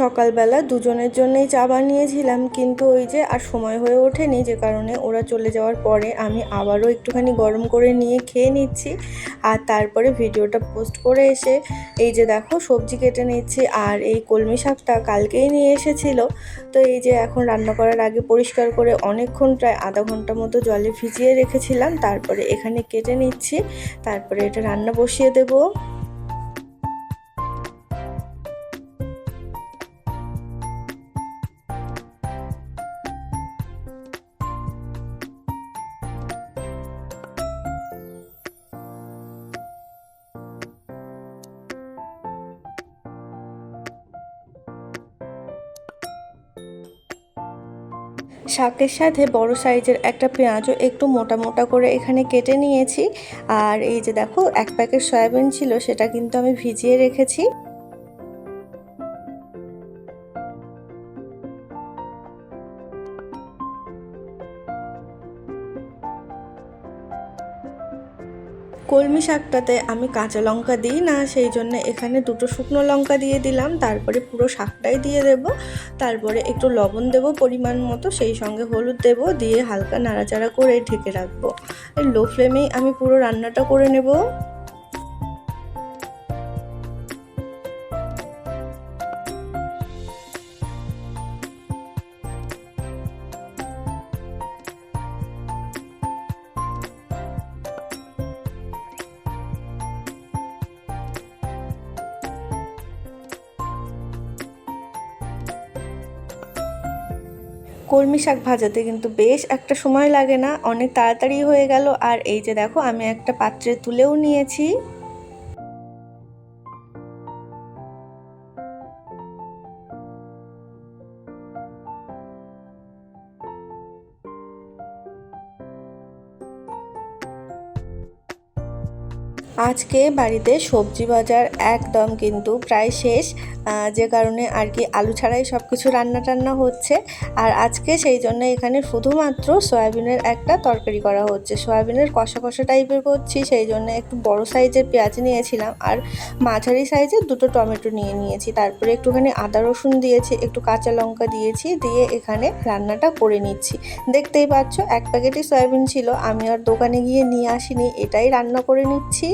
সকালবেলা দুজনের জন্যই চা বানিয়েছিলাম, কিন্তু ওই যে আর সময় হয়ে ওঠেনি, যে কারণে ওরা চলে যাওয়ার পরে আমি আবারও একটুখানি গরম করে নিয়ে খেয়ে নিচ্ছি। আর তারপরে ভিডিওটা পোস্ট করে এসে, এই যে দেখো সবজি কেটে নিচ্ছি আর এই কলমি শাকটা কালকেই নিয়ে এসেছিল। তো এই যে এখন রান্না করার আগে পরিষ্কার করে অনেকক্ষণ প্রায় আধা ঘণ্টা মতো জলে ভিজিয়ে রেখেছিলাম, তারপরে এখানে কেটে নিচ্ছি, তারপরে এটা রান্না বসিয়ে দেবো। শাকের সাথে বড় সাইজের একটা পেঁয়াজও একটু মোটা মোটা করে এখানে কেটে নিয়েছি। আর এই যে দেখো, এক প্যাকেট সয়াবিন ছিল, সেটা কিন্তু আমি ভিজিয়ে রেখেছি। কলমি শাকটাতে আমি কাঁচা লঙ্কা দিই না, সেই জন্য এখানে দুটো শুকনো লঙ্কা দিয়ে দিলাম। তারপরে পুরো শাকটাই দিয়ে দেব। তারপরে একটু লবণ দেব পরিমাণ মতো, সেই সঙ্গে হলুদ দেব, দিয়ে হালকা নাড়াচাড়া করে ঢেকে রাখব। লো ফ্লেমেই আমি পুরো রান্নাটা করে নেব। কলমি শাক ভাজাতে কিন্তু বেশ একটা সময় লাগে না, অনেক তাড়াতাড়ি হয়ে গেল। আর এই যে দেখো, আমি একটা পাত্রে তুলেও নিয়েছি। আজকে বাড়িতে সবজি বাজার একদম কিন্তু প্রায় শেষ। যে কারণে আর কি আলু ছাড়াই সব কিছু রান্না টান্না হচ্ছে। আর আজকে সেই জন্য এখানে শুধুমাত্র সয়াবিনের একটা তরকারি করা হচ্ছে। সয়াবিনের কষা কষা টাইপের করছি, সেই জন্য একটু বড় সাইজের পেঁয়াজ নিয়েছিলাম আর মাঝারি সাইজের দুটো টমেটো নিয়ে নিয়েছি। তারপরে একটুখানি আদা রসুন দিয়েছি, একটু কাঁচা লঙ্কা দিয়েছি, দিয়ে এখানে রান্নাটা করে নিচ্ছি। দেখতেই পাচ্ছ, এক প্যাকেটই সয়াবিন ছিল, আমি আর দোকানে গিয়ে নিয়ে আসিনি, এটাই রান্না করে নিচ্ছি।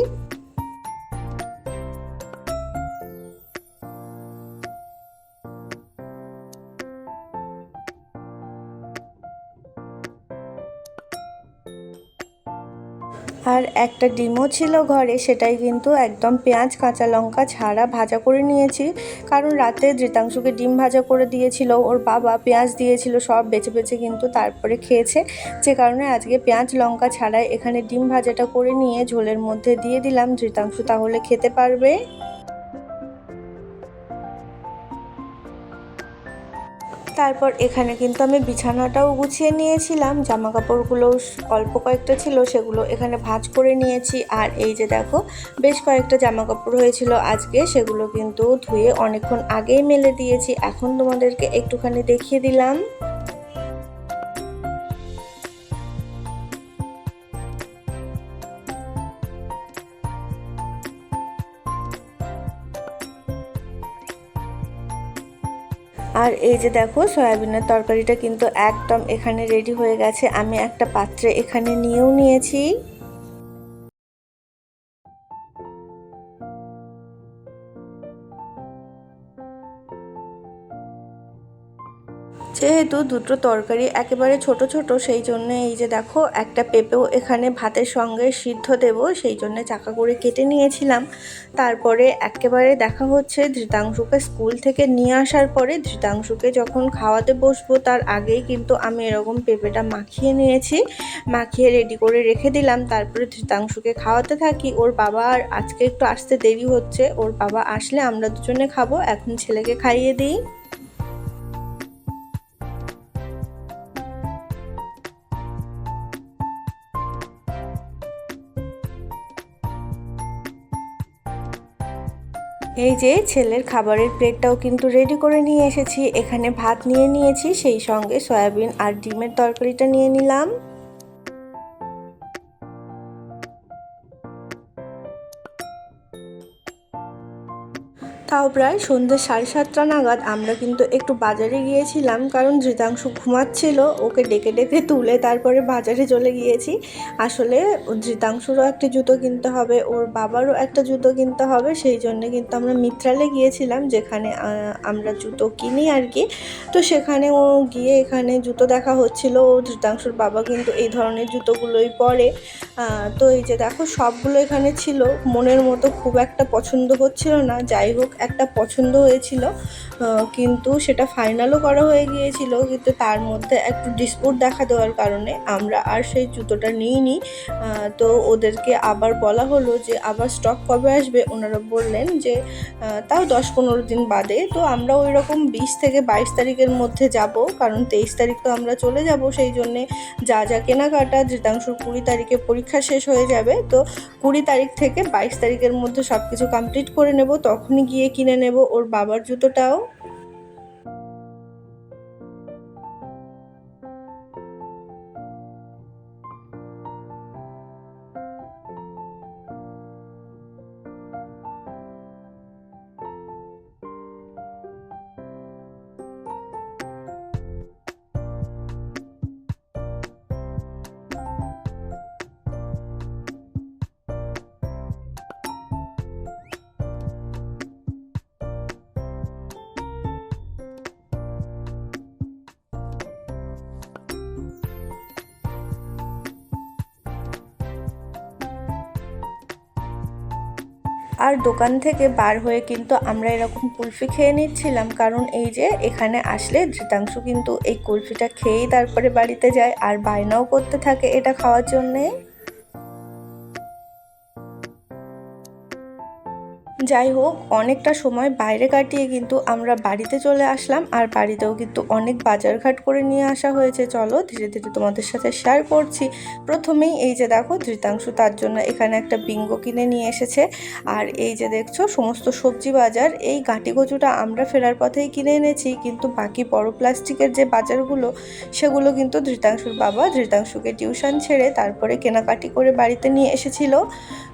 আর একটা ডিমও ছিল ঘরে, সেটাই কিন্তু একদম পেঁয়াজ, কাঁচা লঙ্কা, ছাড়া ভাজা করে নিয়েছি। কারণ রাতে ধৃতাংশুকে ডিম ভাজা করে দিয়েছিল, ওর বাবা পেঁয়াজ দিয়েছিল, সব বেছে বেছে কিন্তু তারপরে খেয়েছে। যে কারণে আজকে পেঁয়াজ, লঙ্কা ছাড়া এখানে ডিম ভাজাটা করে নিয়ে ঝোলের মধ্যে দিয়ে দিলাম। ধৃতাংশু তাহলে খেতে পারবে? তারপর এখানে কিন্তু আমি বিছানাটাও গুছিয়ে নিয়েছিলাম জামা কাপড়গুলো অল্প কয়েকটা ছিল সেগুলো এখানে ভাঁজ করে নিয়েছি। আর এই যে দেখো, বেশ কয়েকটা জামা কাপড় হয়েছিল আজকে, সেগুলো কিন্তু ধুয়ে অনেকক্ষণ আগেই মেলে দিয়েছি। এখন তোমাদেরকে একটুখানি দেখিয়ে দিলাম। আর এই যে দেখো, সয়াবিনের তরকারিটা কিন্তু একদম এখানে রেডি হয়ে গেছে। আমি একটা পাত্রে এখানে নিয়েও নিয়েছি। যেহেতু দুটো তরকারি একেবারে ছোট ছোট, সেই জন্য এই যে দেখো, একটা পেঁপেও এখানে ভাতের সঙ্গে সিদ্ধ দেব, সেই জন্য চাকা করে কেটে নিয়েছিলাম। তারপরে একেবারে দেখা হচ্ছে ধৃতাংশুকে স্কুল থেকে নিয়ে আসার পরে ধৃতাংশুকে যখন খাওয়াতে বসবো, তার আগেই কিন্তু আমি এরকম পেঁপেটা মাখিয়ে নিয়েছি। মাখিয়ে রেডি করে রেখে দিলাম, তারপরে ধৃতাংশুকে খাওয়াতে থাকি। ওর বাবা আর আজকে একটু আসতে দেরি হচ্ছে, ওর বাবা আসলে আমরা দুজনে খাব, এখন ছেলেকে খাইয়ে দিই। এই যে ছেলের খাবারের প্লেটটাও কিন্তু রেডি করে নিয়ে এসেছি। এখানে ভাত নিয়ে নিয়েছি, সেই সঙ্গে সয়াবিন আর ডিমের তরকারিটা নিয়ে নিলাম। তাও প্রায় সন্ধ্যে সাড়ে সাতটা নাগাদ আমরা কিন্তু একটু বাজারে গিয়েছিলাম, কারণ ধৃতাংশু ঘুমাচ্ছিল, ওকে ডেকে ডেকে তুলে তারপরে বাজারে চলে গিয়েছি। আসলে ধৃতাংশুরও একটা জুতো কিনতে হবে, ওর বাবারও একটা জুতো কিনতে হবে, সেই জন্য কিন্তু আমরা মিত্রালে গিয়েছিলাম, যেখানে আমরা জুতো কিনি আর কি। তো সেখানে ও গিয়ে এখানে জুতো দেখা হচ্ছিল, ও ধৃতাংশুর বাবা কিন্তু এই ধরনের জুতোগুলোই পরে। তো এই যে দেখো, সবগুলো এখানে ছিল, মনের মতো খুব একটা পছন্দ হচ্ছিল না, যাই হোক একটা পছন্দ হয়েছিল কিন্তু সেটা ফাইনালও করা হয়ে গিয়েছিল, কিন্তু তার মধ্যে একটু ডিসপুট দেখা দেওয়ার কারণে আমরা আর সেই জুতোটা নিইনি। তো ওদেরকে আবার বলা হলো যে, আবার স্টক কবে আসবে? ওনারা বললেন যে তাও দশ পনেরো দিন বাদে। তো আমরা ওই রকম বিশ থেকে বাইশ তারিখের মধ্যে যাব, কারণ তেইশ তারিখ তো আমরা চলে যাব, সেই জন্যে যা যা কেনাকাটা, ধৃতাংশুর কুড়ি তারিখে পরীক্ষা শেষ হয়ে যাবে। তো কুড়ি তারিখ থেকে বাইশ তারিখের মধ্যে সব কিছু কমপ্লিট করে নেব। তখনই গিয়ে কিনে নেব ওর বাবার জুতোটাও। আর দোকান থেকে বার হয়ে কিন্তু আমরা এরকম কুলফি খেয়ে নিচ্ছিলাম। কারণ এই যে এখানে আসলে ধৃতাংশ কিন্তু এই কুলফিটা খেয়েই তারপরে বাড়িতে যায় আর বায়নাও করতে থাকে এটা খাওয়ার জন্যে। যাই হোক, অনেকটা সময় বাইরে কাটিয়ে কিন্তু আমরা বাড়িতে চলে আসলাম। আর বাড়িতেও কিন্তু অনেক বাজারঘাট করে নিয়ে আসা হয়েছে। চলো ধীরে ধীরে তোমাদের সাথে শেয়ার করছি। প্রথমেই এই যে দেখো, ধৃতাংশু তার জন্য এখানে একটা বিঙ্গো কিনে নিয়ে এসেছে। আর এই যে দেখছ, সমস্ত সবজি বাজার, এই গাঁটি কচুটা আমরা ফেরার পথেই কিনে এনেছি। কিন্তু বাকি বড় প্লাস্টিকের যে বাজারগুলো, সেগুলো কিন্তু ধৃতাংশুর বাবা, ধৃতাংশুকে টিউশন ছেড়ে তারপরে কেনাকাটি করে বাড়িতে নিয়ে এসেছিল।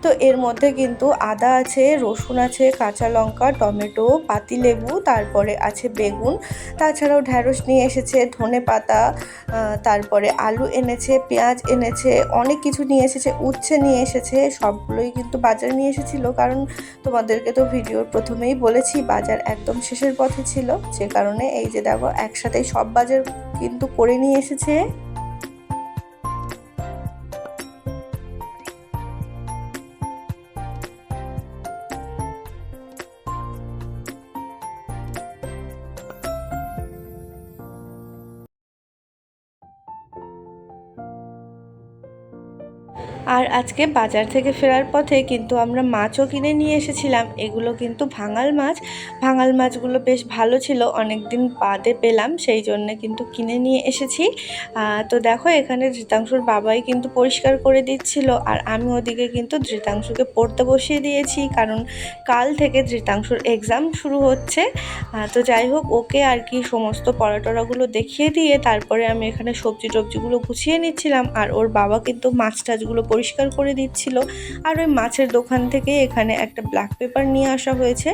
তো এর মধ্যে কিন্তু আদা আছে, রসুন আছে কাঁচা লঙ্কা, টমেটো, পাতিলেবু, তারপরে আছে বেগুন। তাছাড়াও ঢ্যাঁড়স নিয়ে এসেছে ধনে পাতা তারপরে আলু এনেছে, পেঁয়াজ এনেছে, অনেক কিছু নিয়ে এসেছে, উচ্ছে নিয়ে এসেছে, সবগুলোই কিন্তু বাজার নিয়ে এসেছিল। কারণ তোমাদেরকে তো ভিডিওর প্রথমেই বলেছি, বাজার একদম শেষের পথে ছিল। যে কারণে এই যে দেখো, একসাথেই সব বাজার কিন্তু করে নিয়ে এসেছে। আর আজকে বাজার থেকে ফেরার পথে কিন্তু আমরা মাছও কিনে নিয়ে এসেছিলাম। এগুলো কিন্তু ভাঙাল মাছ। ভাঙাল মাছগুলো বেশ ভালো ছিল অনেক দিন বাদে পেলাম, সেই জন্য কিন্তু কিনে নিয়ে এসেছি। তো দেখো, এখানে ধৃতাংশুর বাবাই কিন্তু পরিষ্কার করে দিচ্ছিল, আর আমি ওদিকে কিন্তু ধৃতাংশুকে পড়তে বসিয়ে দিয়েছি, কারণ কাল থেকে ধৃতাংশুর এক্সাম শুরু হচ্ছে। তো যাই হোক, ওকে আর কি সমস্ত পড়াটরাগুলো দেখিয়ে দিয়ে তারপরে আমি এখানে সবজি টবজিগুলো গুছিয়ে নিচ্ছিলাম, আর ওর বাবা কিন্তু মাছ টাছগুলো পরিষ্কার করে দিচ্ছিল। আর ওই মাছের দোকান থেকে এখানে একটা ব্ল্যাক পেপার নিয়ে আসা হয়েছে।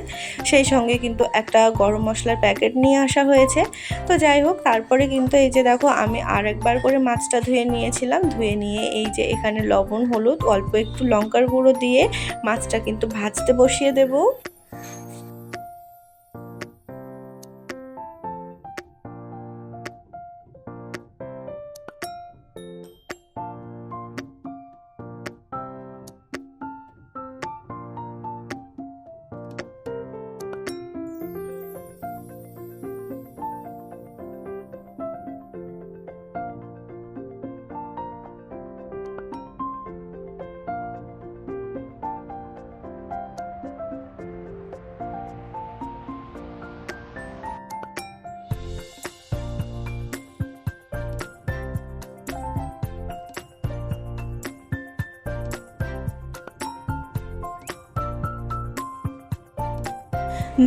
সেই সঙ্গে কিন্তু একটা গরম মশলার প্যাকেট নিয়ে আসা হয়েছে। তো যাই হোক, তারপরে কিন্তু এই যে দেখো, আমি আর একবার করে মাছটা ধুয়ে নিয়েছিলাম। ধুয়ে নিয়ে এই যে এখানে লবণ, হলুদ, অল্প একটু লঙ্কার গুঁড়ো দিয়ে মাছটা কিন্তু ভাজতে বসিয়ে দেবো।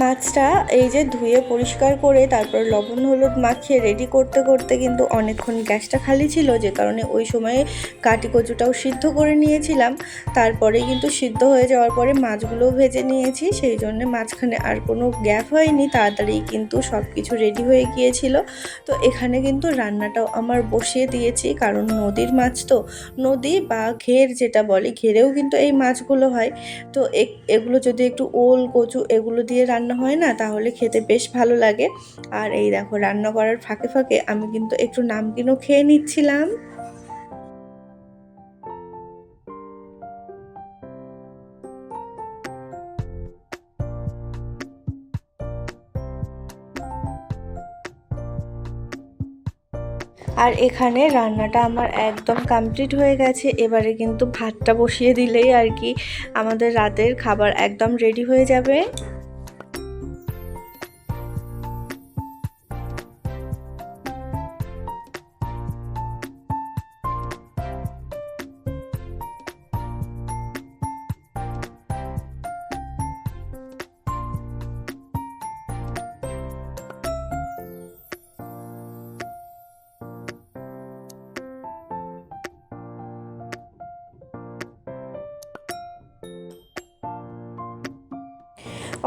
মাছটা এই যে ধুয়ে পরিষ্কার করে তারপর লবণ হলুদ মাখিয়ে রেডি করতে করতে কিন্তু অনেকক্ষণ গ্যাসটা খালি ছিল, যে কারণে ওই সময়ে কাটি কচুটাও সিদ্ধ করে নিয়েছিলাম। তারপরে কিন্তু সিদ্ধ হয়ে যাওয়ার পরে মাছগুলোও ভেজে নিয়েছি, সেই জন্য মাঝখানে আর কোনো গ্যাপ হয়নি, তাড়াতাড়ি কিন্তু সব কিছু রেডি হয়ে গিয়েছিল। তো এখানে কিন্তু রান্নাটাও আমার বসিয়ে দিয়েছি, কারণ নদীর মাছ তো, নদী বা ঘের যেটা বলে, ঘেরেও কিন্তু এই মাছগুলো হয়। তো এগুলো যদি একটু ওল, কচু এগুলো দিয়ে রান্না হয় না, তাহলে খেতে বেশ ভালো লাগে। আর এই দেখো, রান্না করার ফাঁকে ফাঁকে আমি কিন্তু একটু নামকিনও খেয়ে নিচ্ছিলাম। আর এখানে রান্নাটা আমার একদম কমপ্লিট হয়ে গেছে। এবারে কিন্তু ভাতটা বসিয়ে দিলেই আর কি আমাদের রাতের খাবার একদম রেডি হয়ে যাবে।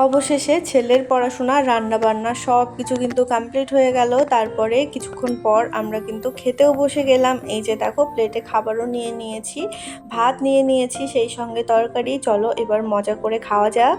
অবশেষে ছেলের পড়াশোনা রান্না বান্না সব কিছু কিন্তু কমপ্লিট হয়ে গেল। তারপরে কিছুক্ষণ পর আমরা কিন্তু খেতেও বসে গেলাম। এই যে দেখো প্লেটে খাবারও নিয়ে নিয়েছি, ভাত নিয়ে নিয়েছি, সেই সঙ্গে তরকারি। চলো এবার মজা করে খাওয়া যাক।